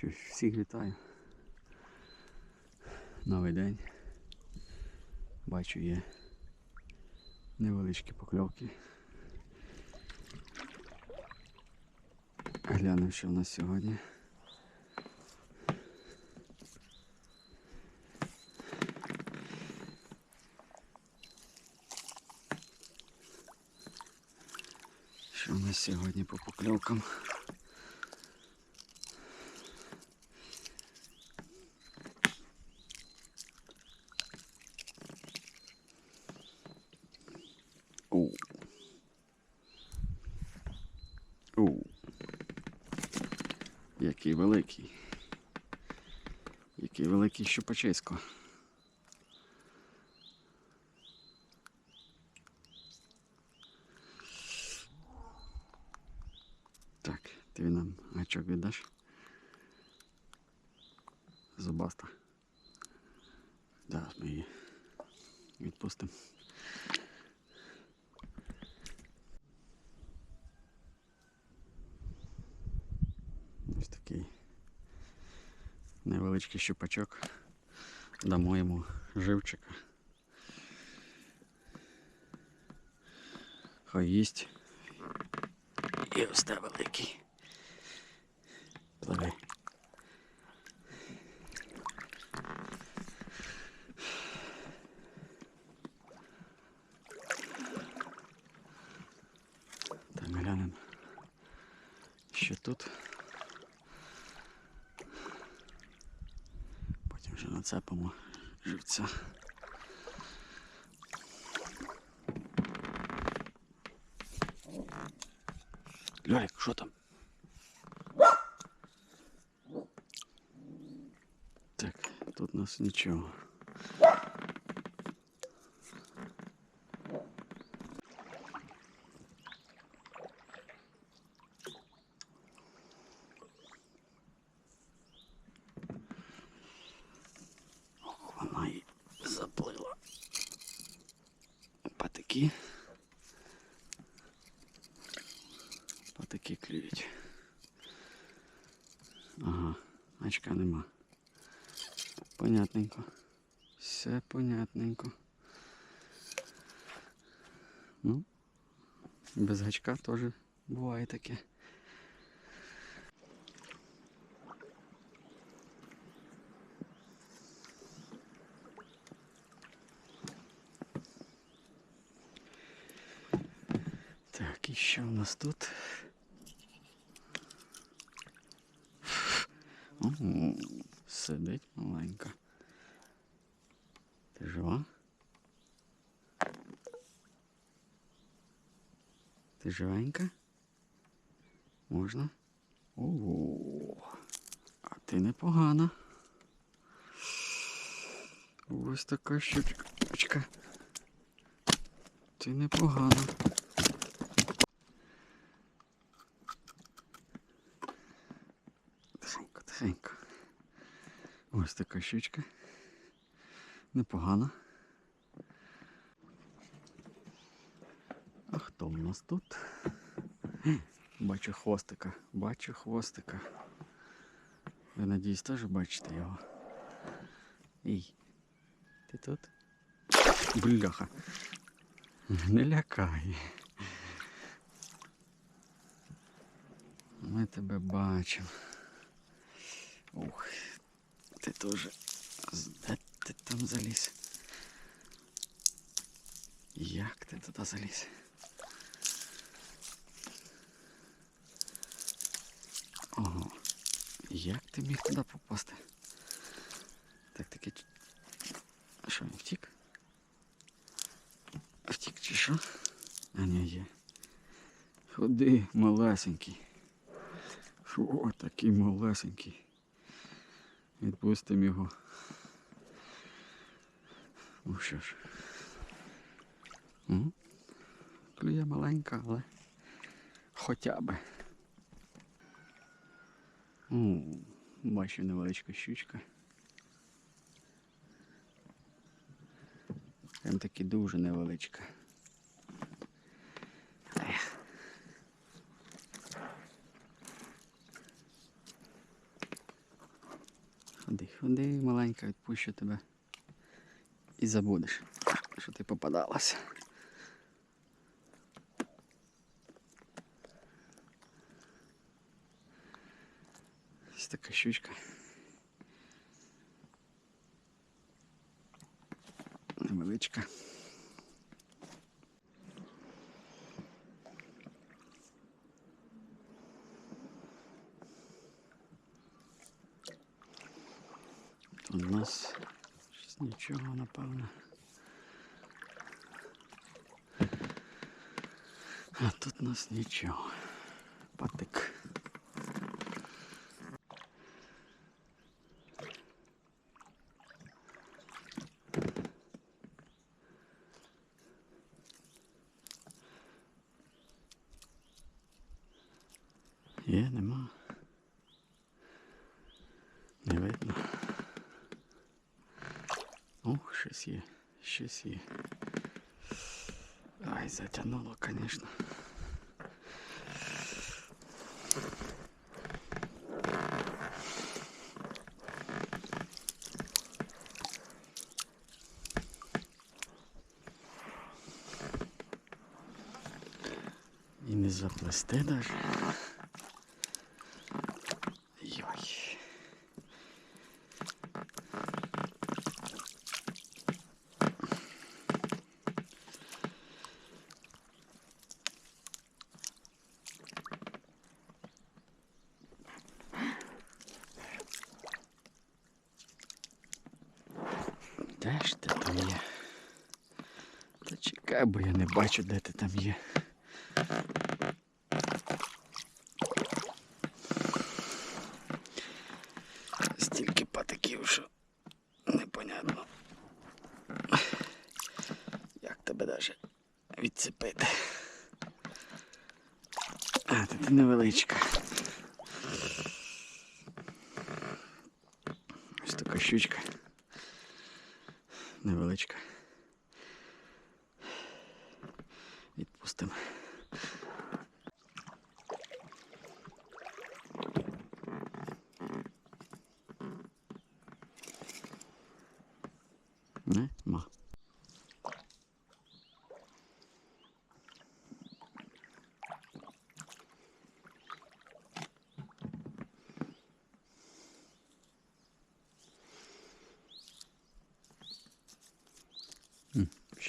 Що ж, всіх вітаю. Новий день. Бачу, є невеличкі покльовки. Глянемо, що в нас сьогодні. Що в нас сьогодні по покльовкам? Який великий. Який великий щупачисько. Так, ти нам гачок віддаш? Зубаста. Зараз ми її відпустимо. Такий невеличкий щупачок. Дамо йому живчика. Хай їсть. І ось те великий. Пливи. Так, глянемо. Що тут? Нацепимо живця. Льолік, що там? Так, тут у нас нічого. Патики. Патики клюють. Ага, очка нема. Понятненько. Все понятненько. Ну, без гачка теж буває таке. Так, і що у нас тут? Сидить маленька. Ти жива? Ти живенька? Можна? Ого, а ти непогана. Ось така щучка. Ти непогана. Тихенько. Ось така щучка. Непогана. А хто в нас тут? Бачу хвостика. Бачу хвостика. Ви надіюсь теж бачите його. Ій. Ти тут? Бляха. Не лякай. Ми тебе бачимо. Ух, ти теж. з- Де ти там заліз? Як ти туди заліз? Ого. Як ти міг туди попасти? Так таки. Що він втік? Втік чи що? А ні, є. Ходи, малесенький. О, такий малесенький. Відпустимо його. Ну що ж. М? Клює маленька, але хоча би. Бачу невеличка щучка. Прям таки дуже невеличка. Ходи, ходи, маленька, відпущу тебе. І забудеш, що ти попадалася. Ось така щучка. Невеличка. Тут у нас щось нічого, напевно. А тут у нас нічого. Патик. Є, нема. щось є, щось є. Ай, затягнуло, звісно. І не заплести даже. Де ж ти там є? Та чекай, бо я не бачу, де ти там є. Стільки патиків, що непонятно. Як тебе даже відцепити? А, та ти невеличка. Ось така щучка. Невеличка. Відпустимо. Нема. М,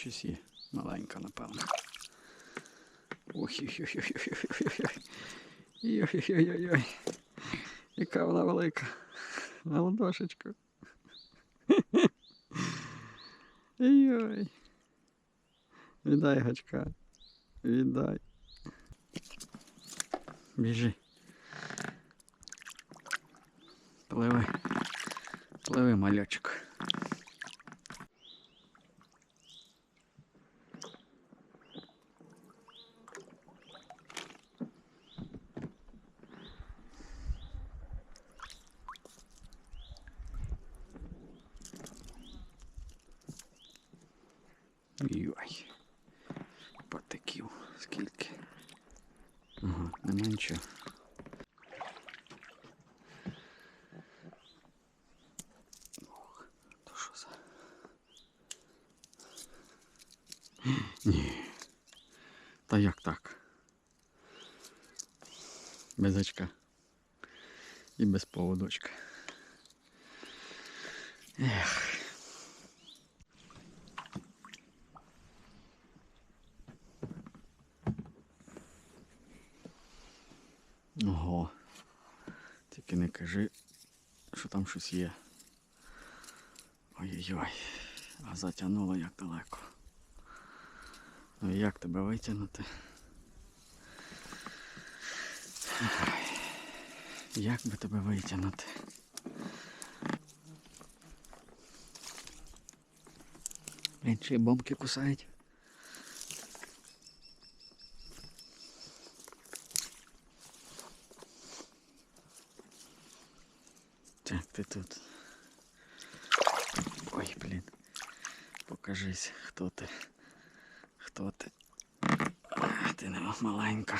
Щось є. Маленька, напевно. Ой-ой-ой-ой-ой-ой-ой. Ой-ой-ой-ой-ой. Яка вона велика. На ладошечку. Ой. Віддай гачка. Віддай. Біжи. Пливи. Пливи, малючок. Йой. Патиків. Скільки? Ага, нічого. Ох, то що за? Ні. Та як так? Без очка. І без поводочка. Ех. Ого. Тільки не кажи, що там щось є. Ой-ой-ой. А затягнуло як далеко. Ну як тебе витягнути? Як би тебе витягнути? Блін, чи бомки кусають? Так, ти тут. Ой, блін. Покажись, хто ти. Хто ти? А, Ти не маленька.